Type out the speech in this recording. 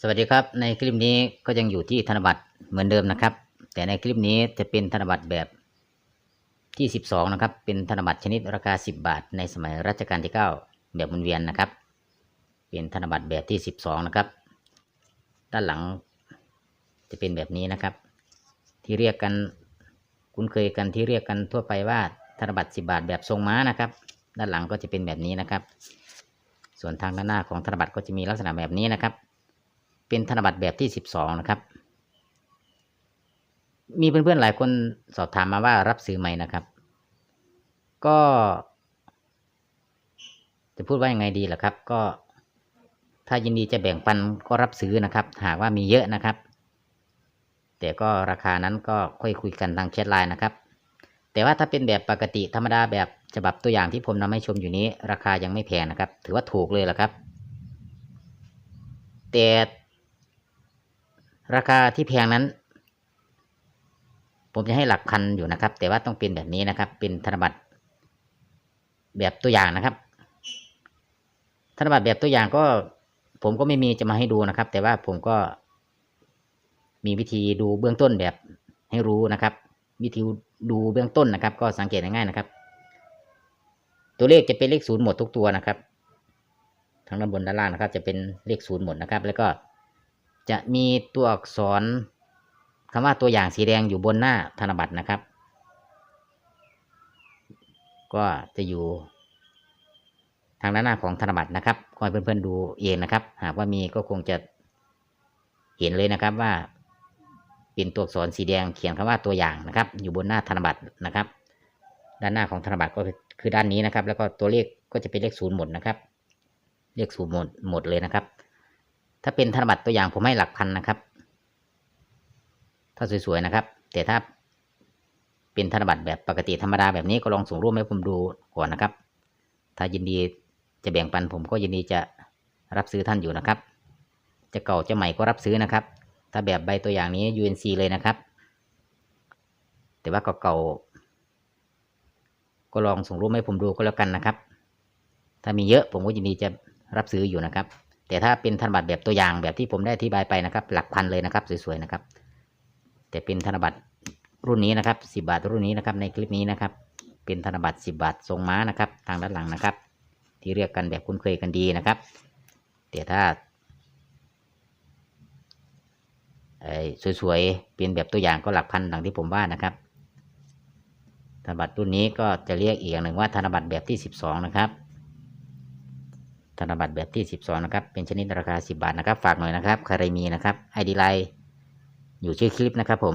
สวัสดีครับ ในคลิปนี้ก็ยังอยู่ที่ธนบัตรเหมือนเดิมนะครับ แต่ในคลิปนี้จะเป็นธนบัตรแบบที่ 12 นะครับ เป็นธนบัตรชนิดราคา 10 บาท ในสมัยรัชกาลที่ 9 แบบหมุนเวียนนะครับ เป็นธนบัตรแบบที่ 12 นะครับ ด้านหลังจะเป็นแบบนี้นะครับ ที่เรียกกันคุ้นเคยกันที่เรียกกันทั่วไปว่าธนบัตร 10 บาทแบบทรงม้านะครับ ด้านหลังก็จะเป็นแบบนี้นะครับ ส่วนทางด้านหน้าของธนบัตรก็จะมีลักษณะแบบนี้นะครับ เป็นธนบัตรแบบที่สิบสองนะครับ มีเพื่อนๆหลายคนสอบถามมาว่ารับซื้อไหมนะครับ ก็ จะพูดว่ายังไงดีล่ะครับ ก็ถ้ายินดีจะแบ่งปันก็รับซื้อนะครับ หากว่ามีเยอะนะครับ แต่ก็ราคานั้นก็ค่อยคุยกันทางแชทไลน์นะครับ แต่ว่าถ้าเป็นแบบปกติธรรมดาแบบฉบับตัวอย่างที่ผมนำให้ชมอยู่นี้ ราคายังไม่แพงนะครับ ถือว่าถูกเลยล่ะครับแต่ ราคาที่แพงนั้น ผมจะให้หลักพันอยู่นะครับ แต่ว่าต้องเป็นแบบนี้นะครับ เป็นธนบัตรแบบตัวอย่างนะครับ ธนบัตรแบบตัวอย่างก็ ผมก็ไม่มีจะมาให้ดูนะครับ แต่ว่าผมก็มีวิธีดูเบื้องต้นแบบให้รู้นะครับ วิธีดูเบื้องต้นนะครับ ก็สังเกตง่ายๆนะครับ ตัวเลขจะเป็นเลขศูนย์หมดทุกตัวนะครับ ทั้งด้านบนด้านล่างนะครับ จะเป็นเลขศูนย์หมดนะครับ แล้วก็ จะมีตัวอักษรคำว่าตัวอย่างสีแดงอยู่บนหน้าธนบัตรนะครับ ก็จะอยู่ทางด้านหน้าของธนบัตรนะครับก็ให้เพื่อนๆดูเองนะครับ หากว่ามีก็คงจะเห็นเลยนะครับว่าเป็นตัวอักษรสีแดงเขียนคำว่าตัวอย่างนะครับ อยู่บนหน้าธนบัตรนะครับ ด้านหน้าของธนบัตรก็คือด้านนี้นะครับ แล้วก็ตัวเลขก็จะเป็นเลขศูนย์หมดนะครับ เลขศูนย์หมดหมดเลยนะครับ ถ้าเป็นธนบัตรตัวอย่างผมให้หลักพันนะครับ ถ้าสวยๆนะครับ แต่ถ้าเป็นธนบัตรแบบปกติธรรมดาแบบนี้ก็ลองส่งรูปให้ผมดูก่อนนะครับ ถ้ายินดีจะแบ่งปันผมก็ยินดีจะรับซื้อท่านอยู่นะครับ จะเก่าจะใหม่ก็รับซื้อนะครับ ถ้าแบบใบตัวอย่างนี้ UNC เลยนะครับ แต่ว่าเก่าก็ลองส่งรูปให้ผมดูก็แล้วกันนะครับ ถ้ามีเยอะผมก็ยินดีจะรับซื้ออยู่นะครับ แต่ถ้าเป็นธนบัตรแบบตัวอย่างแบบที่ผมได้อธิบายไปนะครับ หลักพันเลยนะครับสวยๆนะครับ แต่เป็นธนบัตรรุ่นนี้นะครับสิบาทรุ่นนี้นะครับ ในคลิปนี้นะครับ เป็นธนบัตรสิบาททรงม้านะครับ ทางด้านหลังนะครับ ที่เรียกกันแบบคุ้นเคยกันดีนะครับแต่ถ้าสวยๆเป็นแบบตัวอย่างก็หลักพันดังที่ผมว่านะครับ ธนบัตรรุ่นนี้ก็จะเรียกอีกอย่างหนึ่งว่าธนบัตรแบบที่สิบสองนะครับ ธนบัตรแบบที่ 12 นะครับ เป็นชนิดราคา 10 บาทนะครับ ฝากหน่อยนะครับใครมีนะครับ ID ไลน์อยู่ชื่อคลิปนะครับผม